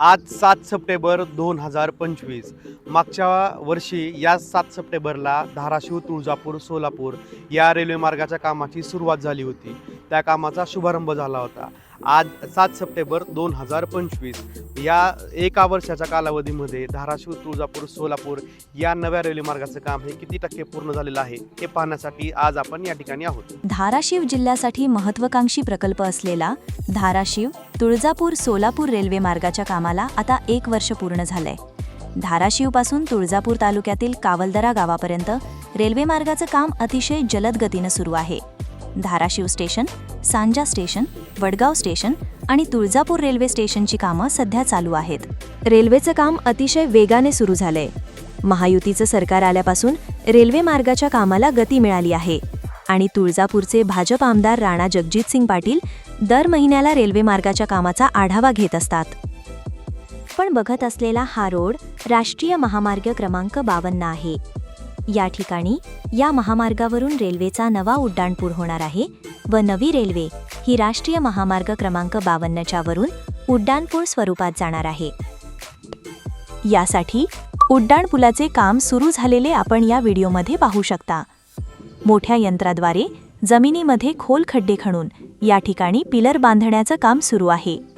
आज सात सप्टेंबर दोन हजार पंचवीस. मागच्या वर्षी या सात सप्टेंबरला धाराशिव तुळजापूर सोलापूर या रेल्वे मार्गाच्या कामाची सुरुवात झाली होती. त्या कामाचा शुभारंभ झाला होता. आज सात सप्टेंबर दोन हजार पंचवीस. या एका वर्षाच्या कालावधीमध्ये धाराशिव तुळजापूर सोलापूर या नव्या रेल्वे मार्गाचं काम हे किती टक्के पूर्ण झालेलं आहे हे पाहण्यासाठी आज आपण या ठिकाणी आहोत. धाराशिव जिल्ह्यासाठी महत्त्वाकांक्षी प्रकल्प असलेला धाराशिव तुळजापूर सोलापूर रेल्वे मार्गाच्या कामाला आता एक वर्ष पूर्ण झालंय. धाराशिवपासून तुळजापूर तालुक्यातील कावलदरा गावापर्यंत रेल्वे मार्गाचं काम अतिशय जलद गतीनं सुरू आहे. Dharashiv station Sanja station Vadgaon station आणि तुळजापूर रेल्वे स्टेशनची कामं सध्या चालू आहेत. रेल्वेचं काम अतिशय वेगाने सुरू झालंय. महायुतीचं सरकार आल्यापासून रेल्वे मार्गाच्या कामाला गती मिळाली आहे आणि तुळजापूरचे भाजप आमदार राणा जगजितसिंग पाटील दर महिन्याला रेल्वे मार्गाच्या कामाचा आढावा घेत असतात. पण बघत असलेला हा रोड राष्ट्रीय महामार्ग क्रमांक बावन्न आहे. या ठिकाणी या महामार्गावरून रेल्वेचा नवा उड्डाणपूर होणार आहे व नवी रेल्वे ही राष्ट्रीय महामार्ग क्रमांक बावन्नच्या वरून उड्डाणपूर स्वरूपात जाणार आहे. यासाठी उड्डाणपुलाचे काम सुरू झालेले आपण या व्हिडिओमध्ये पाहू शकता. मोठ्या यंत्राद्वारे जमिनीमध्ये खोल खड्डे खणून या ठिकाणी पिलर बांधण्याचं काम सुरू आहे.